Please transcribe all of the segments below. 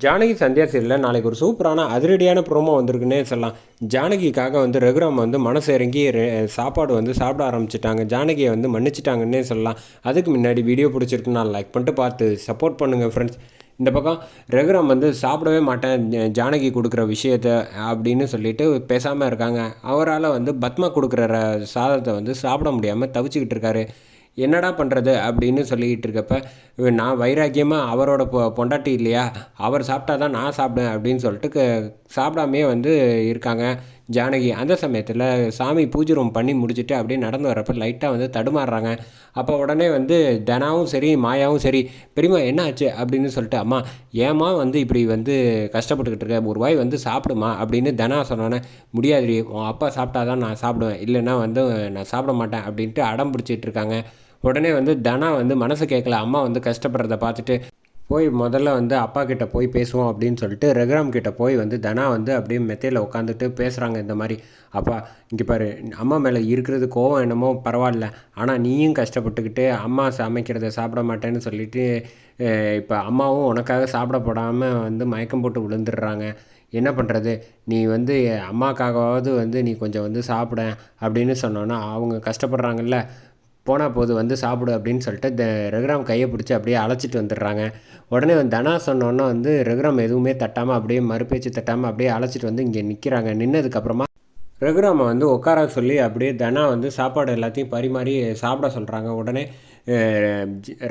ஜானகி சந்தியா சீரியலில் நாளைக்கு ஒரு சூப்பரான அதிரடியான ப்ரோமோ வந்திருக்குன்னே சொல்லலாம். ஜானகிக்காக வந்து ரகுராம் வந்து மனசு இறங்கி ரெ- சாப்பாடு வந்து சாப்பிட ஆரம்பிச்சிட்டாங்க. ஜானகியை வந்து மன்னிச்சிட்டாங்கன்னே சொல்லலாம். அதுக்கு முன்னாடி வீடியோ பிடிச்சிருக்குன்னா லைக் பண்ணிட்டு பார்த்து சப்போர்ட் பண்ணுங்கள் ஃப்ரெண்ட்ஸ் இந்த பக்கம் ரகுராம் வந்து சாப்பிடவே மாட்டேன் ஜானகி கொடுக்குற விஷயத்த அப்படின்னு சொல்லிட்டு பேசாமல் இருக்காங்க. அவரால் வந்து பத்மா கொடுக்குற சாதத்தை வந்து சாப்பிட முடியாமல் தவிச்சுக்கிட்டு இருக்காரு. என்னடா பண்ணுறது அப்படின்னு சொல்லிக்கிட்டு இருக்கப்ப நான் வைராக்கியமாக அவரோட பொ பொண்டாட்டி இல்லையா? அவர் சாப்பிட்டா தான் நான் சாப்பிடுவேன் அப்படின்னு சொல்லிட்டு சாப்பிடாமையே சாப்பிடாமே வந்து இருக்காங்க. ஜானகி அந்த சமயத்தில் சாமி பூஜை ரூம் பண்ணி முடிச்சுட்டு அப்படியே நடந்து வரப்போ லைட்டாக வந்து தடுமாறுறாங்க. அப்போ உடனே வந்து தனாவும் சரி மாயாவும் சரி பெரியம்மா என்ன ஆச்சு அப்படின்னு சொல்லிட்டு அம்மா ஏம்மா வந்து இப்படி வந்து கஷ்டப்பட்டுக்கிட்டு இருக்க? ஒரு வாய் வந்து சாப்பிடுமா? அப்படின்னு தனா சொன்னோன்னே முடியாதுடி உன் அப்பா சாப்பிட்டா தான் நான் சாப்பிடுவேன். இல்லைன்னா வந்து நான் சாப்பிட மாட்டேன். அப்படின்ட்டு அடம் பிடிச்சிட்டு இருக்காங்க. உடனே வந்து தனா வந்து மனசு கேட்கல அம்மா வந்து கஷ்டப்படுறத பார்த்துட்டு போய் முதல்ல வந்து அப்பா கிட்ட போய் பேசுவோம் அப்படின்னு சொல்லிட்டு ரகுராம் கிட்ட போய் வந்து தனா வந்து அப்படியே மெத்தையில் உட்காந்துட்டு பேசுகிறாங்க இந்த மாதிரி. அப்பா இங்கே பாரு அம்மா மேலே இருக்கிறது கோவம் என்னமோ பரவாயில்ல. ஆனால் நீயும் கஷ்டப்பட்டுக்கிட்டு அம்மா சமைக்கிறத சாப்பிட மாட்டேன்னு சொல்லிட்டு இப்போ அம்மாவும் உனக்காக சாப்பிடப்படாமல் வந்து மயக்கம் போட்டு விழுந்துடுறாங்க. என்ன பண்ணுறது நீ வந்து அம்மாக்காகவாவது வந்து நீ கொஞ்சம் வந்து சாப்பிட அப்படின்னு சொன்னோன்னா அவங்க கஷ்டப்படுறாங்கல்ல. போனால் போது வந்து சாப்பிடு அப்படின்னு சொல்லிட்டு த ரகுராம் கையை பிடிச்சி அப்படியே அழைச்சிட்டு வந்துடுறாங்க. உடனே வந்து தனா சொன்னோன்னே வந்து ரகுராம் எதுவுமே தட்டாமல் அப்படியே மறுபேச்சு தட்டாமல் அப்படியே அழைச்சிட்டு வந்து இங்கே நிற்கிறாங்க நின்னதுக்கப்புறமா ரகுராமை வந்து உட்கார சொல்லி அப்படியே தனா வந்து சாப்பாடு எல்லாத்தையும் பரிமாறி சாப்பிட சொல்கிறாங்க உடனே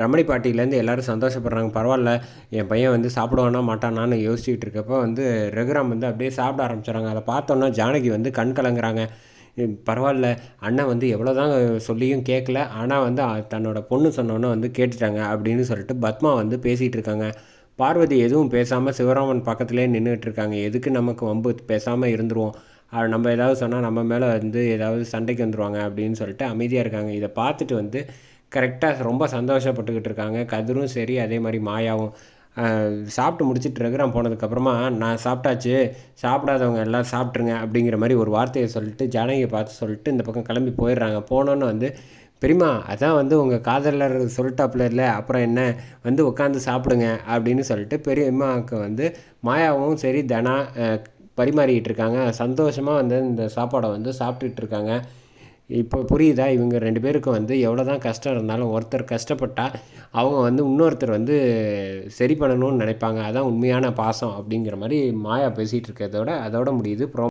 ரமணி பாட்டியிலேருந்து எல்லாரும் சந்தோஷப்படுறாங்க. பரவாயில்ல என் பையன் வந்து சாப்பிடுவானா மாட்டானான்னு யோசிச்சுக்கிட்டு இருக்கப்போ வந்து ரகுராம் வந்து அப்படியே சாப்பிட ஆரம்பிச்சிடுறாங்க அதை பார்த்தோன்னா ஜானகி வந்து கண் கலங்குறாங்க. பரவாயில்ல. அண்ணன் வந்து எவ்வளோ தான் சொல்லியும் கேட்கல ஆனால் வந்து தன்னோட பொண்ணு சொன்னோன்னே வந்து கேட்டுட்டாங்க அப்படின்னு சொல்லிட்டு பத்மா வந்து பேசிகிட்டு இருக்காங்க. பார்வதி எதுவும் பேசாமல் சிவராமன் பக்கத்துலேயே நின்றுட்டு இருக்காங்க. எதுக்கு நமக்கு வம்பு? பேசாமல் இருந்துருவோம். நம்ம ஏதாவது சொன்னால் நம்ம மேலே வந்து ஏதாவது சண்டைக்கு வந்துடுவாங்க அப்படின்னு சொல்லிட்டு அமைதியாக இருக்காங்க. இதை பார்த்துட்டு வந்து கரெக்டாக ரொம்ப சந்தோஷப்பட்டுக்கிட்டு இருக்காங்க. கதிரும் சரி அதே மாதிரி மாயாவும். சாப்பிட்டு முடிச்சுட்டு ரகுராம் போனதுக்கப்புறமா நான் சாப்பிட்டாச்சு சாப்பிடாதவங்க எல்லாம் சாப்பிட்ருங்க அப்படிங்கிற மாதிரி ஒரு வார்த்தையை சொல்லிட்டு ஜானகியை பார்த்து சொல்லிட்டு இந்த பக்கம் கிளம்பி போயிடுறாங்க. போனோன்னு வந்து பெரியம்மா அதான் வந்து உங்கள் காதலர் சொல்லிட்டாப்புல இல்லை அப்புறம் என்ன? வந்து உட்காந்து சாப்பிடுங்க அப்படின்னு சொல்லிட்டு பெரியம்மாவுக்கு வந்து மாயாவும் சரி தனா பரிமாறிக்கிட்டு இருக்காங்க. சந்தோஷமாக வந்து இந்த சாப்பாடை வந்து சாப்பிட்டுட்டு இருக்காங்க. இப்போ புரியுதா? இவங்க ரெண்டு பேருக்கும் வந்து எவ்வளோ தான் கஷ்டம் இருந்தாலும் ஒருத்தர் கஷ்டப்பட்டால் அவங்க வந்து இன்னொருத்தர் வந்து சரி பண்ணணும்னு நினைப்பாங்க. அதான் உண்மையான பாசம் அப்படிங்கிற மாதிரி மாயா பேசிகிட்டு இருக்கிறதோட அதோட முடியுது. ப்ரோ